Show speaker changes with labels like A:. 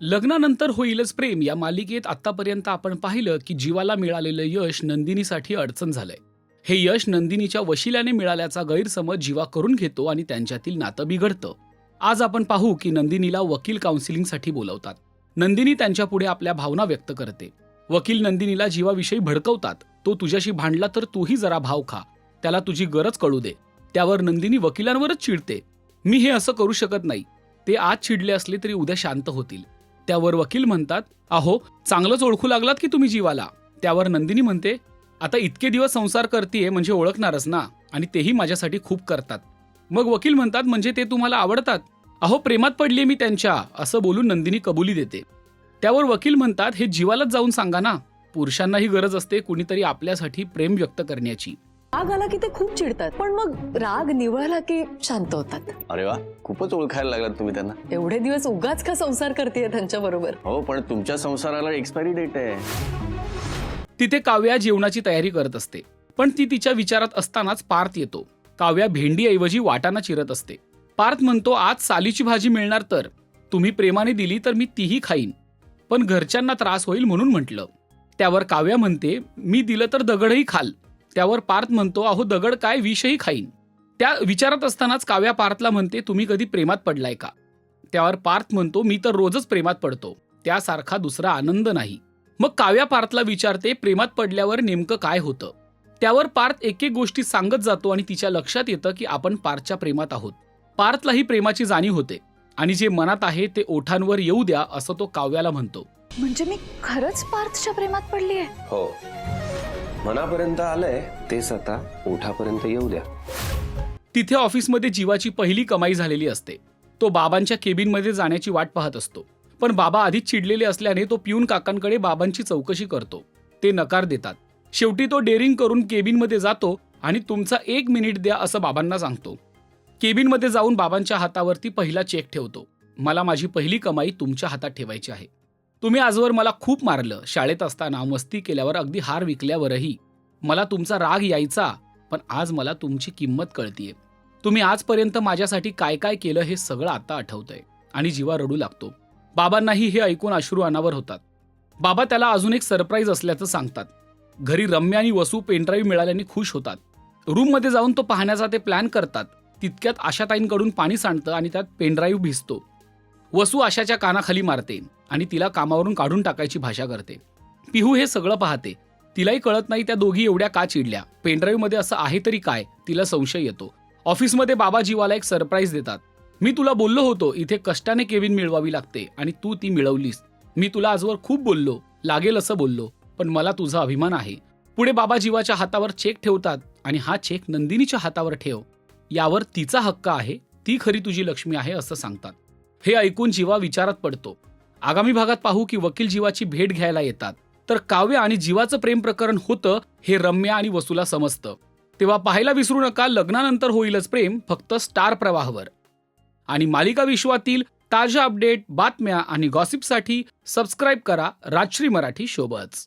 A: लग्नानंतर होईलच प्रेम. या मालिकेत आतापर्यंत आपण पाहिलं की जीवाला मिळालेलं यश नंदिनीसाठी अडचण झालंय. हे यश नंदिनीच्या वशिल्याने मिळाल्याचा गैरसमज जीवा करून घेतो आणि त्यांच्यातील नातं बिघडतं. आज आपण पाहू की नंदिनीला वकील काउन्सिलिंगसाठी बोलवतात. नंदिनी त्यांच्यापुढे आपल्या भावना व्यक्त करते. वकील नंदिनीला जीवाविषयी भडकवतात. तो तुझ्याशी भांडला तर तूही जरा भाव खा. त्याला तुझी गरज कळू दे. त्यावर नंदिनी वकिलांवरच चिडते. मी हे असं करू शकत नाही. ते आज चिडले असले तरी उद्या शांत होतील. त्यावर वकील म्हणतात अहो चांगलंच ओळखू लागलात की तुम्ही जीवाला. त्यावर नंदिनी म्हणते आता इतके दिवस संसार करतीये म्हणजे ओळखणारच ना आणि तेही माझ्यासाठी खूप करतात. मग वकील म्हणतात म्हणजे ते तुम्हाला आवडतात? अहो प्रेमात पडली मी त्यांच्या असं बोलून नंदिनी कबुली देते. त्यावर वकील म्हणतात हे जीवालाच जाऊन सांगा ना पुरुषांनाही गरज असते कुणीतरी आपल्यासाठी प्रेम व्यक्त करण्याची.
B: राग आला की ते खूप चिडतात. पण मग राग निवळला की शांत होतात.
C: अरे वा खूपच ओळखायला लागलात तुम्ही त्यांना.
B: एवढे दिवस उगाच का संसार करते त्यांच्या बरोबर?
C: हो पण तुमच्या संसाराला एक्सपायरी डेट आहे.
A: तिथे काव्या जेवणाची तयारी करत असते. पण ती तिच्या विचारात असतानाच पार्थ येतो. काव्या भेंडीऐवजी वाटाणा चिरत असते. पार्थ म्हणतो आज सालीची भाजी मिळणार तर. तुम्ही प्रेमाने दिली तर मी तीही खाईन. पण घरच्यांना त्रास होईल म्हणून म्हटलं. त्यावर काव्या म्हणते मी दिलं तर दगडही खाल. त्यावर पार्थ म्हणतो अहो दगड काय विषही खाईन. त्या विचारात असतानाच काव्या पार्थला म्हणते तुम्ही कधी प्रेमात पडलाय का? त्यावर पार्थ म्हणतो मी तर रोजच प्रेमात पडतो. त्यासारखा दुसरा आनंद नाही. मग काव्या पार्थला विचारते प्रेमात पडल्यावर नेमकं काय होतं? त्यावर पार्थ एक एक गोष्टी सांगत जातो आणि तिच्या लक्षात येतं की आपण पार्थच्या प्रेमात आहोत. पार्थलाही प्रेमाची जाणीव होते आणि जे मनात आहे ते ओठांवर येऊ द्या असं तो काव्याला म्हणतो.
B: म्हणजे मी खरंच पार्थच्या प्रेमात पडली आहे
D: हो. मनापर्यंत आलंय तेच आता ओठापर्यंत येऊ द्या.
A: तिथे ऑफिसमध्ये जीवाची पहिली कमाई झालेली असते. तो बाबांच्या केबिनमध्ये जाण्याची वाट पाहत असतो. पण बाबा आधीच चिडलेले असल्याने तो पिऊन काकांकडे बाबांची चौकशी करतो. ते नकार देतात. शेवटी तो डेअरिंग करून केबिनमध्ये जातो आणि तुमचा एक मिनिट द्या असं बाबांना सांगतो. केबिनमध्ये जाऊन बाबांच्या हातावरती पहिला चेक ठेवतो. मला माझी पहिली कमाई तुमच्या हातात ठेवायची आहे. तुम्ही आजवर मला खूप मारलं. शाळेत असताना मस्ती केल्यावर अगदी हार विकल्यावरही मला तुमचा राग यायचा पण आज मला तुमची किंमत कळतीये. तुम्ही आजपर्यंत माझ्यासाठी काय काय केलं हे सगळं आता आठवतंय आणि जीवा रडू लागतो. बाबांनाही हे ऐकून अश्रू अनावर होतात. बाबा त्याला अजून एक सरप्राईज असल्याचं सांगतात. घरी रम्य आणि वसू पेनड्राईव्ह मिळाल्याने खुश होतात. रूममध्ये जाऊन तो पाहण्याचा ते प्लॅन करतात. तितक्यात आशाताईंकडून पाणी सांडतं आणि त्यात पेनड्राईव्ह भिजतो. वसू आशाच्या कानाखाली मारते आणि तिला कामावरून काढून टाकायची भाषा करते. पिहू हे सगळं पाहते. तिलाही कळत नाही त्या दोघी एवढ्या का चिडल्या. पेनड्राईव्हमध्ये असं आहे तरी काय? तिला संशय येतो. ऑफिसमध्ये बाबा जीवाला एक सरप्राईज देतात. मी तुला बोललो होतो इथे कष्टाने केविन मिळवावी लागते आणि तू ती मिळवलीस. मी तुला आजवर खूप बोललो लागेल असं बोललो पण मला तुझा अभिमान आहे. पुढे बाबा जीवाच्या हातावर चेक ठेवतात आणि हा चेक नंदिनीच्या हातावर ठेव. यावर तिचा हक्क आहे ती खरी तुझी लक्ष्मी आहे असं सांगतात. हे ऐकून जीवा विचारात पडतो. आगामी भागात पाहू की वकील जीवाची भेट घ्यायला येतात. तर काव्य आणि जीवाचं प्रेम प्रकरण होतं हे रम्या आणि वसूला समजतं. तेव्हा पाहायला विसरू नका लग्नानंतर होईलच प्रेम फक्त स्टार प्रवाहावर. आणि मालिका विश्वातील ताज्या अपडेट बातम्या आणि गॉसिपसाठी सबस्क्राईब करा राजश्री मराठी शोबच